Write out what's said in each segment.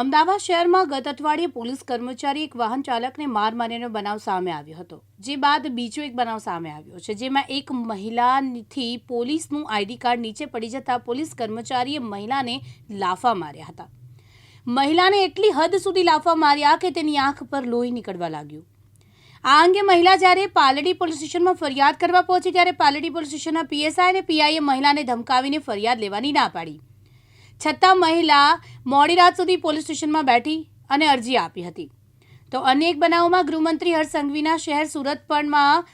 અમદાવાદ શહેરમાં ગત અઠવાડિયે પોલીસ કર્મચારી એક વાહન ચાલકને માર માર્યાનો બનાવ સામે આવ્યો હતો, જે બાદ બીજો એક બનાવ સામે આવ્યો છે, જેમાં એક મહિલાથી પોલીસનું આઈડી કાર્ડ નીચે પડી જતા પોલીસ કર્મચારીએ મહિલાને લાફા માર્યા હતા. મહિલાને એટલી હદ સુધી લાફા માર્યા કે તેની આંખ પર લોહી નીકળવા લાગ્યું. આ અંગે મહિલા જ્યારે પાલડી પોલીસ સ્ટેશનમાં ફરિયાદ કરવા પહોંચી, ત્યારે પાલડી પોલીસ સ્ટેશનના પીએસઆઈ અને પીઆઈએ મહિલાને ધમકાવીને ફરિયાદ લેવાની ના પાડી. છતાં મહિલા મોડી રાત સુધી પોલીસ સ્ટેશનમાં બેઠી અને અરજી આપી હતી. તો અન્ય એક બનાવમાં ગૃહમંત્રી હર્ષ સંઘવીના શહેર સુરત પણમાં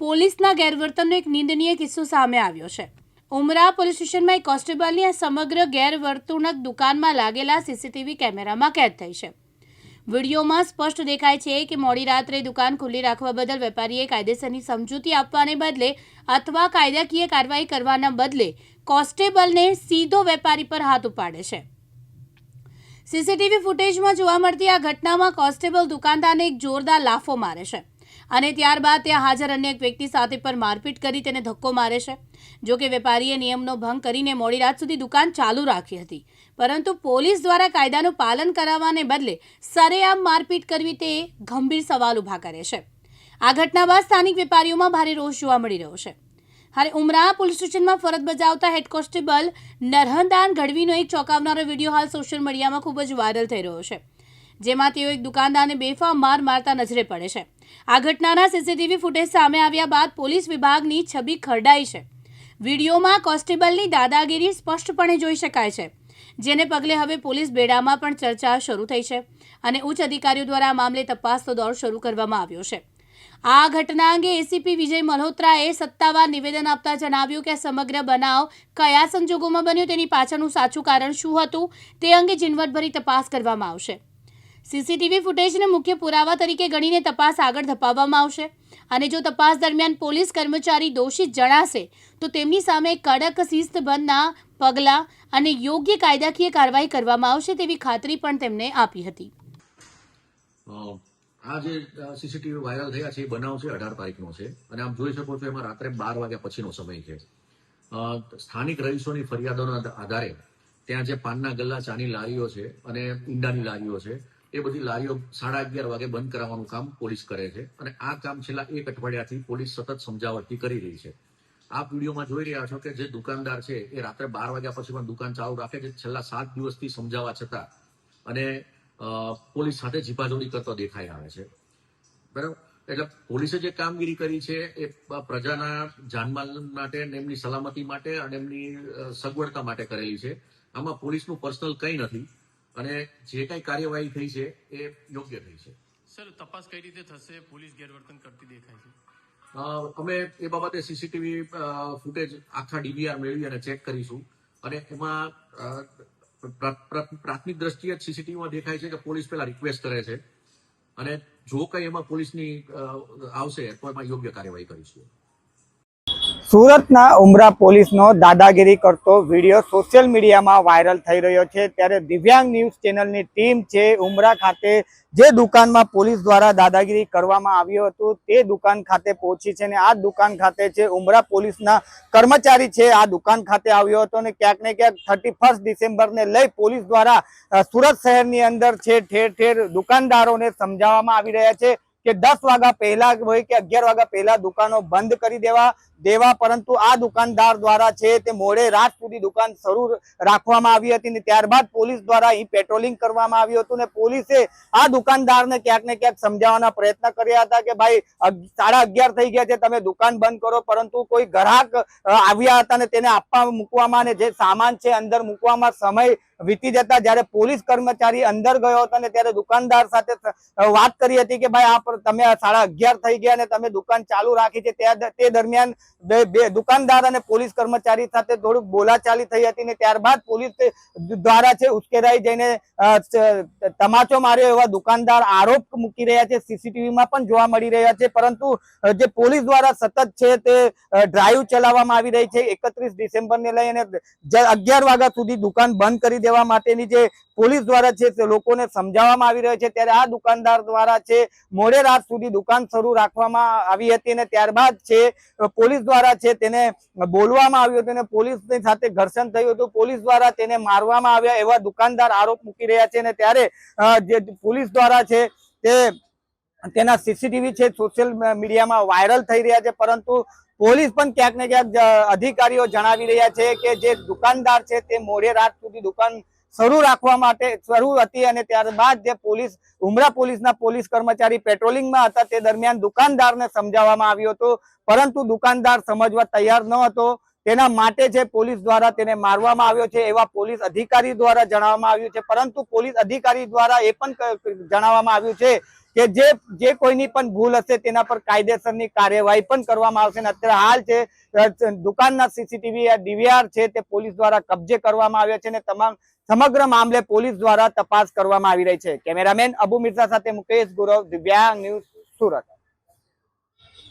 પોલીસના ગેરવર્તનનો એક નિંદનીય કિસ્સો સામે આવ્યો છે. ઉમરા પોલીસ સ્ટેશનમાં એક કોન્સ્ટેબલની આ સમગ્ર ગેરવર્તણૂક દુકાનમાં લાગેલા સીસીટીવી કેમેરામાં કેદ થઈ છે. વિડીયોમાં સ્પષ્ટ દેખાય છે કે મોડી રાત્રે દુકાન ખુલ્લી રાખવા બદલ વેપારીએ કાયદેસરની સમજૂતી આપવાને બદલે અથવા કાયદાકીય કાર્યવાહી કરવાના બદલે કોન્સ્ટેબલને સીધો વેપારી પર હાથ ઉપાડે છે. સીસીટીવી ફૂટેજમાં જોવા મળતી આ ઘટનામાં કોન્સ્ટેબલ દુકાનદારને એક જોરદાર લાફો મારે છે. અને ત્યારબાદ ત્યાં હાજર અન્ય એક વ્યક્તિ સાથે પર મારપીટ કરી તેને ધક્કો મારે છે. જો કે વેપારીએ નિયમનો ભંગ કરીને મોડી રાત સુધી દુકાન ચાલુ રાખી હતી. પરંતુ પોલીસ દ્વારા કાયદાનું પાલન કરાવવાને બદલે સરેઆમ મારપીટ કરવી તે ગંભીર સવાલ ઊભા કરે છે. આ ઘટના બાદ સ્થાનિક વેપારીઓમાં ભારે રોષ જોવા મળી રહ્યો છે. હારે ઉમરા પોલીસ સ્ટેશનમાં ફરજ બજાવતા હેડ કોન્સ્ટેબલ નરહનદાન ગઢવીનો એક ચોંકાવનારો વીડિયો હાલ સોશિયલ મીડિયામાં ખૂબ જ વાયરલ થઈ રહ્યો છે. જેમાં તેઓ એક દુકાનદારને બેફામ માર મારતા નજરે પડે છે. આ ઘટનાના સીસીટીવી ફૂટેજ સામે આવ્યા બાદ પોલીસ વિભાગની છબી ખરડાઈ છે. વિડીયોમાં કોન્સ્ટેબલની દાદાગીરી સ્પષ્ટપણે જોઈ શકાય છે. જેને પગલે હવે પોલીસ બેડામાં પણ ચર્ચા શરૂ થઈ છે અને ઉચ્ચ અધિકારીઓ દ્વારા મામલે તપાસનો દોર શરૂ કરવામાં આવ્યો છે. આ ઘટના અંગે એસીપી વિજય મલ્હોત્રાએ સત્તાવાર નિવેદન આપતા જણાવ્યું કે સમગ્ર બનાવ કયા સંજોગોમાં બન્યો તેની પાછળનું સાચું કારણ શું હતું તે અંગે ઝીણવટભરી તપાસ કરવામાં આવશે. સીસીટીવી ફૂટેજને મુખ્ય પુરાવા તરીકે ગણીને તપાસ આગળ ધપાવવામાં આવશે. અને જો તપાસ દરમિયાન પોલીસ કર્મચારી દોષિત જણાશે, તો તેમની સામે કડક શિસ્તબંધના પગલાં અને યોગ્ય કાયદાકીય કાર્યવાહી કરવામાં આવશે તેવી ખાતરી પણ તેમણે આપી હતી. આ જે સીસીટીવી વાયરલ થયા છે, એ બનાવ છે અઢાર તારીખનો છે. અને આપ જોઈ શકો છો એમાં રાત્રે બાર વાગ્યા પછીનો સમય છે. સ્થાનિક રહીશોની ફરિયાદોના આધારે ત્યાં જે પાનના ગલ્લા, ચાની લારીઓ છે અને ઈંડાની લારીઓ છે એ બધી લારીઓ સાડા અગિયાર વાગે બંધ કરાવવાનું કામ પોલીસ કરે છે. અને આ કામ છેલ્લા એક અઠવાડિયાથી પોલીસ સતત સમજાવટથી કરી રહી છે. આપ વિડીયોમાં જોઈ રહ્યા છો કે જે દુકાનદાર છે એ રાત્રે બાર વાગ્યા પછી પણ દુકાન ચાલુ રાખે છે. છેલ્લા સાત દિવસથી સમજાવવા છતાં અને પોલીસ સાથે ઝીપાઝોડી કરતો દેખાઈ આવે છે. બરાબર? એટલે પોલીસે જે કામગીરી કરી છે એ પ્રજાના જાનમાલ માટે એમની સલામતી માટે અને એમની સગવડતા માટે કરેલી છે. આમાં પોલીસનું પર્સનલ કંઈ નથી. અને જે કઈ કાર્યવાહી થઈ છે એ યોગ્ય થઈ છે. સર તપાસ કઈ રીતે થશે? પોલીસ ગેરવર્તન કરતી દેખાય છે. અમે એ બાબતે સીસીટીવી ફૂટેજ આખા ડીવીઆર મેળવી અને ચેક કરીશું. અને એમાં પ્રાથમિક દ્રષ્ટિએ જ સીસીટીવીમાં દેખાય છે કે પોલીસ પેલા રિક્વેસ્ટ કરે છે. અને જો કંઈ એમાં પોલીસની આવશે તો એમાં યોગ્ય કાર્યવાહી કરીશું. સુરતના ઉમરા પોલીસનો દાદાગીરી કરતો વીડિયો સોશિયલ મીડિયામાં વાયરલ થઈ રહ્યો છે. ત્યારે દિવ્યાંગ ન્યૂઝ ચેનલની ટીમ છે ઉમરા ખાતે જે દુકાનમાં પોલીસ દ્વારા દાદાગીરી કરવામાં આવ્યું હતું, તે દુકાન ખાતે પહોંચી છે અને આ દુકાન ખાતે છે ઉમરા પોલીસના કર્મચારી છે, આ દુકાન ખાતે આવ્યો હતો અને ક્યાંક ને ક્યાંક થર્ટી ફર્સ્ટ ડિસેમ્બરને લઈ પોલીસ દ્વારા સુરત શહેરની અંદર છે ઠેર ઠેર દુકાનદારોને સમજાવવામાં આવી રહ્યા છે. કે દસ વાગ્યા પહેલા હોય કે અગિયાર વાગ્યા પહેલા દુકાનો બંધ કરી દેવા દેવા, પરંતુ આ દુકાનદાર દ્વારા છે તે મોડે રાત સુધી દુકાન શરૂ રાખવામાં આવી હતી ને ત્યારબાદ પોલીસ દ્વારા અહીં પેટ્રોલિંગ કરવામાં આવ્યું હતું ને પોલીસે આ દુકાનદારને ક્યાંક ને ક્યાંક સમજાવવાના પ્રયત્ન કર્યા હતા કે ભાઈ સાડા અગિયાર થઈ ગયા છે, તમે દુકાન બંધ કરો, પરંતુ કોઈ ગ્રાહક આવ્યા હતા ને તેને આપવા મૂકવામાં અને જે સામાન છે અંદર મૂકવામાં સમય વીતી જતા જ્યારે પોલીસ કર્મચારી અંદર ગયો હતો ને ત્યારે દુકાનદાર સાથે વાત કરી હતી કે ભાઈ આ પર તમે સાડા અગિયાર થઈ ગયા અને તમે દુકાન ચાલુ રાખી છે તે દરમિયાન બે દુકાનદાર અને પોલીસ કર્મચારી સાથે થોડુંક બોલાચાલી થઈ હતી ને ત્યારબાદ પોલીસ દ્વારા છે ઉશ્કેરાઈ જઈને તમાચો માર્યો એવા દુકાનદાર આરોપ મૂકી રહ્યા છે, સીસીટીવીમાં પણ જોવા મળી રહ્યા છે, પરંતુ જે પોલીસ દ્વારા સતત છે તે ડ્રાઈવ ચલાવવામાં આવી રહી છે, એકત્રીસ ડિસેમ્બર ને લઈ અગિયાર વાગ્યા સુધી દુકાન બંધ કરી દેવા માટેની જે પોલીસ દ્વારા છે તે લોકોને સમજાવવામાં આવી રહ્યો છે, ત્યારે આ દુકાનદાર દ્વારા છે, મોડે રાત સુધી દુકાન શરૂ રાખવામાં આવી હતી અને ત્યારબાદ છે પોલીસ દ્વારા છે તેને બોલવામાં આવ્યું હતું અને પોલીસની સાથે ઘર્ષણ થયું હતું. પોલીસ દ્વારા તેને મારવામાં આવ્યા એવા દુકાનદાર આરોપ મૂકી રહ્યા છે અને ત્યારે જે પોલીસ દ્વારા છે તે તેના સીસીટીવી છે સોશિયલ મીડિયામાં વાયરલ થઈ રહ્યા છે. પરંતુ પોલીસ પણ ક્યાંક ને ક્યાંક અધિકારીઓ જણાવી રહ્યા છે કે જે દુકાનદાર છે તે મોડે રાત સુધી દુકાન શરૂ રાખવા માટે શરૂ હતી અને ત્યારબાદ જે પોલીસ, ઉમરા પોલીસના પોલીસ કર્મચારી પેટ્રોલિંગમાં હતા, તે દરમિયાન દુકાનદારને સમજાવવામાં આવ્યું હતું. પરંતુ દુકાનદાર સમજવા તૈયાર ન હતો. તેના માટે જે પોલીસ દ્વારા તેને મારવામાં આવ્યો છે, એવા પોલીસ અધિકારી દ્વારા જણાવવામાં આવ્યું છે. પરંતુ પોલીસ અધિકારી દ્વારા એ પણ જણાવવામાં આવ્યું છે કે જે જે કોઈની પણ ભૂલ હશે, તેના પર કાયદેસરની કાર્યવાહી પણ કરવામાં આવશે. અત્યારે હાલ છે દુકાનના સીસીટીવી ડીવીઆર છે, તે પોલીસ દ્વારા કબજે કરવામાં આવ્યા છે અને તમામ સમગ્ર મામલે પોલીસ દ્વારા તપાસ કરવામાં આવી રહી છે. કેમેરામેન અબુ મિર્ઝા સાથે મુકેશ ગુરવ, દિવ્યાંગ ન્યૂઝ સુરત.